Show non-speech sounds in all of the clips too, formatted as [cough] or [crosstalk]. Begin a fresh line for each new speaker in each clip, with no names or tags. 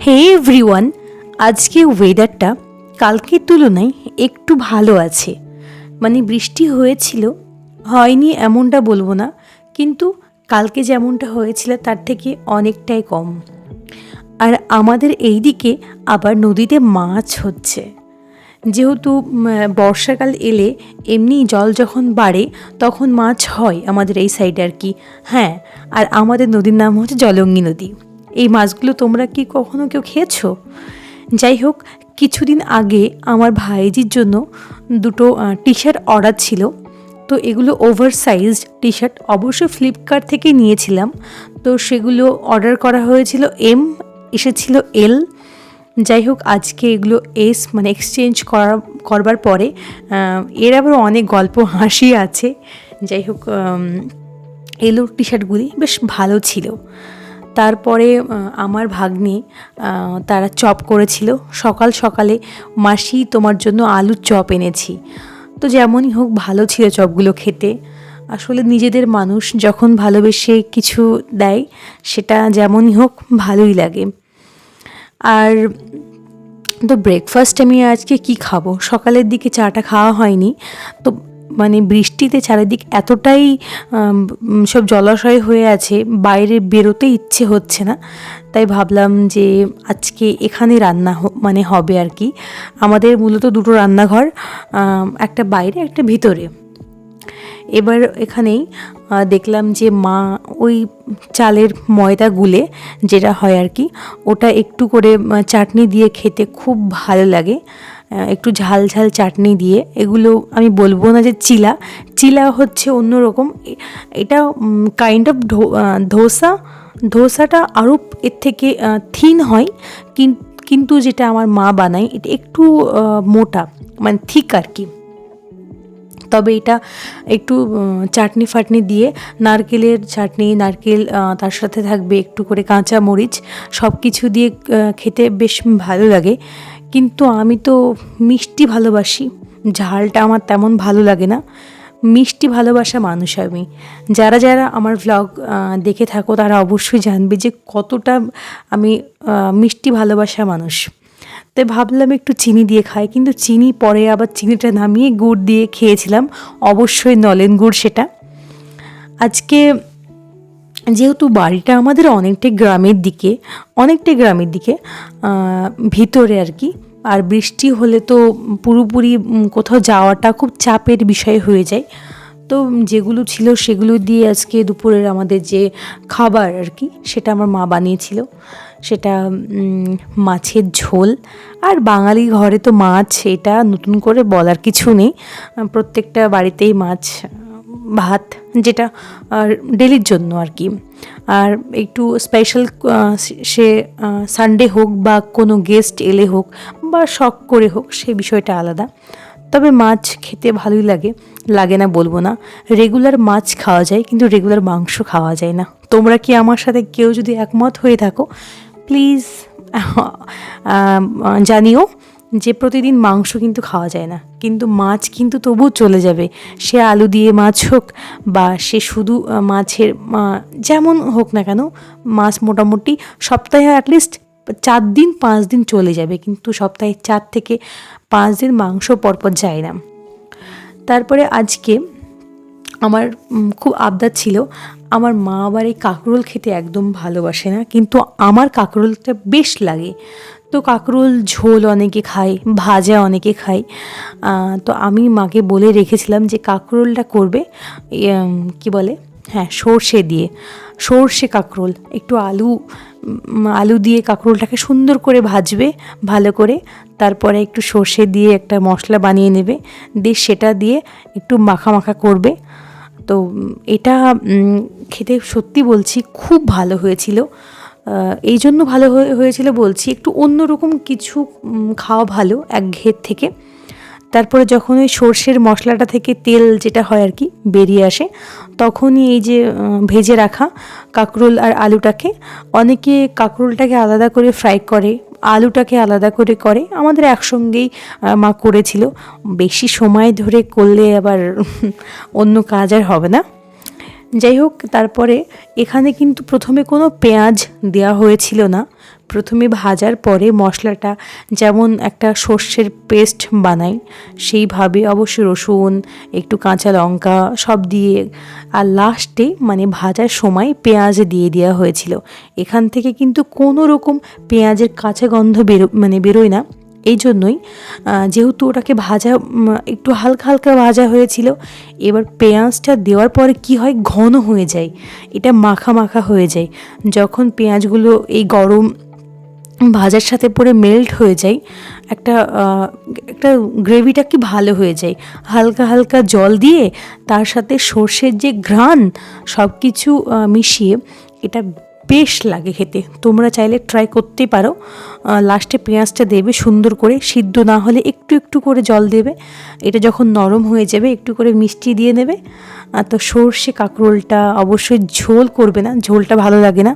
হে everyone, আজকে ওয়েদারটা কালকের তুলনায় একটু ভালো আছে। মানে বৃষ্টি হয়েছিল, হয়নি এমনটা বলব না, কিন্তু কালকে যেমনটা হয়েছিল তার থেকে অনেকটাই কম। আর আমাদের এই দিকে আবার নদীতে মাছ হচ্ছে। যেহেতু বর্ষাকাল এলে এমনি জল যখন বাড়ে তখন মাছ হয় আমাদের এই সাইডে আর কি। হ্যাঁ আর আমাদের নদীর নাম হচ্ছে জলঙ্গি নদী। এই মাছগুলো তোমরা কি কখনো কেউ খেয়েছো? যাই হোক কিছুদিন আগে আমার ভাইজির জন্য দুটো টি শার্ট অর্ডার ছিল। তো এগুলো ওভার সাইজড টি শার্ট অবশ্যই ফ্লিপকার্ট থেকে নিয়েছিলাম। তো সেগুলো অর্ডার করা হয়েছিল এম এসেছিল এল যাই হোক আজকে এগুলো এস মানে এক্সচেঞ্জ করা করবার পরে এর আবার অনেক গল্প হাসি আছে। যাই হোক উম, এলো টি শার্টগুলি বেশ ভালো ছিল। তারপরে আমার ভাগ্নে তারা চপ করেছিল। সকাল সকালে, মাসি, তোমার জন্য আলুর চপ এনেছি। তো যেমনই হোক, ভালো ছিল চপগুলো খেতে। আসলে নিজেদের মানুষ যখন ভালোবেসে কিছু দেয়, সেটা যেমনই হোক, ভালোই লাগে। আর তো ব্রেকফাস্ট আমি আজকে কি খাব? সকালের দিকে চাটা খাওয়া হয়নি। তো মানে বৃষ্টিতে চারিদিক এতটাই সব জলাশয় হয়ে আছে, বাইরে বেরোতে ইচ্ছে হচ্ছে না। তাই ভাবলাম যে আজকে এখানে রান্না মানে হবে আর কি। আমাদের মূলত দুটো রান্নাঘর একটা বাইরে, একটা ভিতরে। এবার এখানেই দেখলাম যে মা ওই চালের ময়দা গুলে যেটা হয় আর কি, ওটা একটু করে চাটনি দিয়ে খেতে খুব ভালো লাগে। একটু ঝাল ঝাল চাটনি দিয়ে। এগুলো আমি বলব না যে চিলা। চিলা হচ্ছে অন্যরকম। এটা কাইন্ড অফ ধোসা। ধোসাটা আরও এর থেকে থিন হয়। কিন- কিন্তু যেটা আমার মা বানায়, এটা একটু মোটা মানে থিক আর কি। তবে এটা একটু চাটনি ফাটনি দিয়ে, নারকেলের চাটনি, নারকেল তার সাথে থাকবে একটু করে কাঁচা মরিচ সব কিছু দিয়ে খেতে বেশ ভালো লাগে। কিন্তু আমি তো মিষ্টি ভালোবাসি। ঝালটা আমার তেমন ভালো লাগে না। মিষ্টি ভালোবাসা মানুষ আমি। যারা যারা আমার ভ্লগ দেখে থাকো তারা অবশ্যই জানবে যে কতটা আমি মিষ্টি ভালোবাসা মানুষ। তাই ভাবলাম একটু চিনি দিয়ে খাই, কিন্তু চিনি পরে আবার চিনিটা নামিয়ে গুড় দিয়ে খেয়েছিলাম। অবশ্যই নলেন গুড় সেটা। আজকে যেহেতু বাড়িটা আমাদের অনেকটাই গ্রামের দিকে, অনেকটাই গ্রামের দিকে ভিতরে আর কি আর বৃষ্টি হলে তো পুরোপুরি কোথাও যাওয়াটা খুব চাপের বিষয় হয়ে যায়। তো যেগুলো ছিল সেগুলো দিয়ে আজকে দুপুরের আমাদের যে খাবার আর কি, সেটা আমার মা বানিয়েছিল। সেটা মাছের ঝোল। আর বাঙালি ঘরে তো মাছ, এটা নতুন করে বলার কিছু নেই। প্রত্যেকটা বাড়িতেই মাছ, ভাত, যেটা ডেলির জন্য আর কি। আর একটু স্পেশাল সে সানডে হোক বা কোনো গেস্ট এলে হোক বা শখ করে হোক, সে বিষয়টা আলাদা। তবে মাছ খেতে ভালোই লাগে লাগে না বলব না। রেগুলার মাছ খাওয়া যায়, কিন্তু রেগুলার মাংস খাওয়া যায় না। তোমরা কি আমার সাথে কেউ যদি একমত হয়ে থাকো প্লিজ জানিও যে প্রতিদিন মাংস কিন্তু খাওয়া যায় না। কিন্তু মাছ কিন্তু তবুও চলে যাবে। সে আলু দিয়ে মাছ হোক বা সে শুধু মাছের যেমন হোক না কেন, মাছ মোটামুটি সপ্তাহে অ্যাটলিস্ট চার দিন পাঁচ দিন চলে যাবে কিন্তু সপ্তাহে চার থেকে পাঁচ দিন মাংস পরপর যায় না। তারপরে আজকে আমার খুব আবদার ছিল আমার মা আবার এই কাঁকরোল খেতে একদম ভালোবাসে না কিন্তু আমার কাঁকরোলটা বেশ লাগে। তো কাঁকরোল ঝোল অনেকে খায় ভাজা অনেকে খায়। তো আমি মাকে বলে রেখেছিলাম যে কাঁকরোলটা করবে উম, কি বলে? হ্যাঁ সর্ষে দিয়ে। সর্ষে কাঁকরোল, একটু আলু আলু দিয়ে কাঁকরোলটাকে সুন্দর করে ভাজবে, ভালো করে। তারপরে একটু সর্ষে দিয়ে একটা মশলা বানিয়ে নেবে, দিয়ে সেটা দিয়ে একটু মাখা মাখা করবে। তো এটা খেতে সত্যি বলছি খুব ভালো হয়েছিল। এই জন্য ভালো হয়ে- হয়েছিল বলছি একটু অন্যরকম কিছু খাওয়া ভালো এক ঘের থেকে। তারপরে যখন ওই সর্ষের মশলাটা থেকে তেল যেটা হয় আর কি বেরিয়ে আসে, তখনই এই যে ভেজে রাখা কাঁকরোল আর আলুটাকে, অনেকে কাঁকরোলটাকে আলাদা করে ফ্রাই করে, আলুটাকে আলাদা করে করে, আমাদের একসঙ্গেই মা করেছিল। বেশি সময় ধরে করলে আবার [laughs] অন্য কাজ আর হবে না। যাই হোক তারপরে এখানে কিন্তু প্রথমে কোনো পেঁয়াজ দেওয়া হয়েছিল না। প্রথমে ভাজার পরে মশলাটা যেমন একটা সর্ষের পেস্ট বানাই, সেইভাবে অবশ্য রসুন, একটু কাঁচা লঙ্কা সব দিয়ে, আর লাস্টে মানে ভাজার সময় পেঁয়াজ দিয়ে দেওয়া হয়েছিল। এখান থেকে কিন্তু কোনো রকম পেঁয়াজের কাঁচা গন্ধ বেরো মানে বেরোয় না। এই জন্যই যেহেতু ওটাকে ভাজা একটু হালকা হালকা ভাজা হয়েছিল, এবার পেঁয়াজটা দেওয়ার পরে কি হয়? ঘন হয়ে যায়। এটা মাখা মাখা হয়ে যায়। যখন পেঁয়াজগুলো এই গরম ভাজার সাথে পরে মেল্ট হয়ে যায়, একটা একটা গ্রেভিটা কি ভালো হয়ে যায়। হালকা হালকা জল দিয়ে তার সাথে সর্ষের যে ঘ্রাণ সব কিছু মিশিয়ে এটা বেশ লাগে খেতে। তোমরা চাইলে ট্রাই করতেই পারো। লাস্টে পেঁয়াজটা দেবে সুন্দর করে, সিদ্ধ না হলে একটু একটু করে জল দেবে। এটা যখন নরম হয়ে যাবে, একটু করে মিষ্টি দিয়ে নেবে। আর তো সর্ষে কাঁকরোলটা অবশ্যই ঝোল করবে না, ঝোলটা ভালো লাগে না।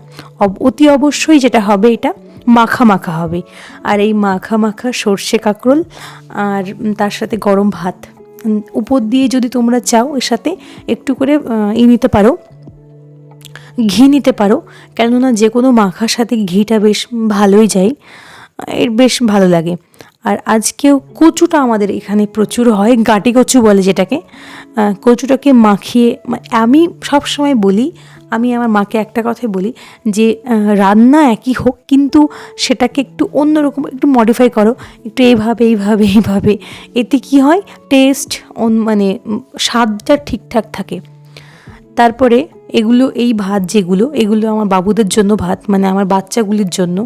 অতি অবশ্যই যেটা হবে এটা মাখা মাখা হবে। আর এই মাখা মাখা সর্ষে কাঁকরোল আর তার সাথে গরম ভাত। উপর দিয়ে যদি তোমরা চাও, এর সাথে একটু করে ই নিতে পারো। ঘি নিতে পারো। কেননা যে কোনো মাখার সাথে ঘিটা বেশ ভালোই যায়। এর বেশ ভালো লাগে। আর আজকেও কচুটা আমাদের এখানে প্রচুর হয়, গাটি কচু বলে যেটাকে। কচুটাকে মাখিয়ে আমি সব সময় বলি, আমি আমার মাকে একটা কথাই বলি যে রান্না একই হোক, কিন্তু সেটাকে একটু অন্যরকম, একটু মডিফাই করো। একটু এইভাবে এইভাবে এইভাবে। এতে কি হয়? টেস্ট মানে স্বাদটা ঠিকঠাক থাকে। তারপরে এগুলো, এই ভাত যেগুলো, এগুলো আমার বাবুদের জন্য ভাত মানে আমার বাচ্চাগুলির জন্য,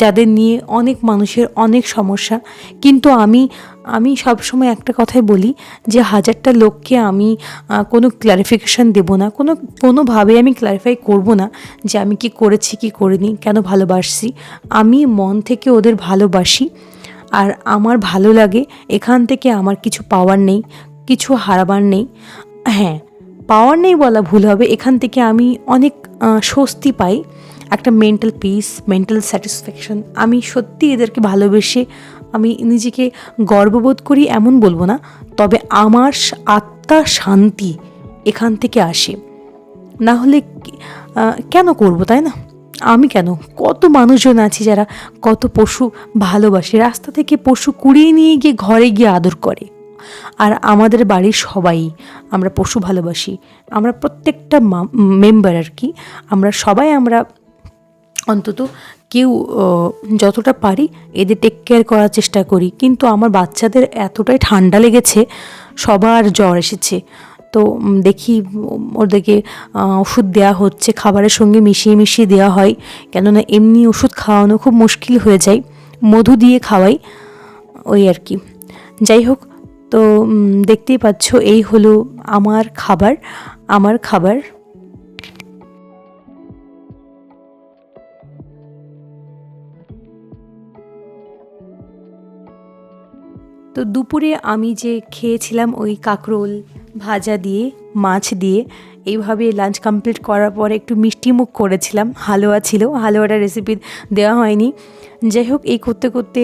যাদের নিয়ে অনেক মানুষের অনেক সমস্যা। কিন্তু আমি আমি সবসময় একটা কথাই বলি যে হাজারটা লোককে আমি কোনো ক্লারিফিকেশান দেব না। কোনো, কোনোভাবে আমি ক্লারিফাই করব না যে আমি কি করেছি, কি করিনি, কেন ভালোবাসছি। আমি মন থেকে ওদের ভালোবাসি, আর আমার ভালো লাগে, এখান থেকে আমার কিছু পাওয়ার নেই, কিছু হারাবার নেই। হ্যাঁ পাওয়ার নেই বলা ভুল হবে। এখান থেকে আমি অনেক স্বস্তি পাই। একটা মেন্টাল পিস মেন্টাল স্যাটিসফ্যাকশন আমি সত্যি এদেরকে ভালোবেসে আমি নিজেকে গর্ববোধ করি এমন বলব না। তবে আমার আত্মা শান্তি এখান থেকে আসে। না হলে কেন করব তাই না? আমি কেন? কত মানুষজন আছি যারা কত পশু ভালোবাসে। রাস্তা থেকে পশু কুড়িয়ে নিয়ে গিয়ে ঘরে গিয়ে আদর করে। আর আমাদের বাড়ির সবাই আমরা পশু ভালোবাসি। আমরা প্রত্যেকটা মেম্বার আর কি, আমরা সবাই আমরা অন্তত কেউ যতটা পারি এদের টেক কেয়ার করার চেষ্টা করি। কিন্তু আমার বাচ্চাদের এতটাই ঠান্ডা লেগেছে, সবার জ্বর এসেছে। তো দেখি, ওদেরকে ওষুধ দেওয়া হচ্ছে, খাবারের সঙ্গে মিশিয়ে মিশিয়ে দেওয়া হয়। কেননা এমনি ওষুধ খাওয়ানো খুব মুশকিল হয়ে যায়। মধু দিয়ে খাওয়াই, ওই আর কি। যাই হোক তো দেখতেই পাচ্ছ, এই হলো আমার খাবার আমার খাবার। তো দুপুরে আমি যে খেয়েছিলাম ওই কাঁকরোল ভাজা দিয়ে, মাছ দিয়ে, এইভাবে লাঞ্চ কমপ্লিট করার পর একটু মিষ্টি মুখ করেছিলাম, হালুয়া ছিল, হালুয়াটা রেসিপি দেওয়া হয়নি। যাই হোক, এই করতে করতে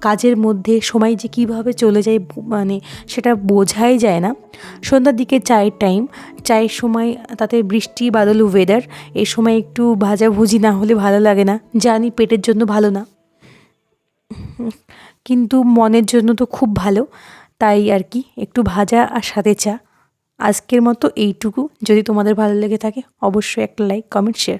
কাজের মধ্যে সময় যে কীভাবে চলে যায় মানে সেটা বোঝাই যায় না। সন্ধ্যার দিকে চায়ের টাইম চায়ের সময় তাতে বৃষ্টি, বাদল ওয়েদার এই সময় একটু ভাজাভুজি না হলে ভালো লাগে না। জানি পেটের জন্য ভালো না। কিন্তু মনের জন্য তো খুব ভালো। তাই আর কি, একটু ভাজা আর সাথে চা। আজকের মতো এইটুকু। যদি তোমাদের ভালো লেগে থাকে, অবশ্যই একটা লাইক কমেন্ট শেয়ার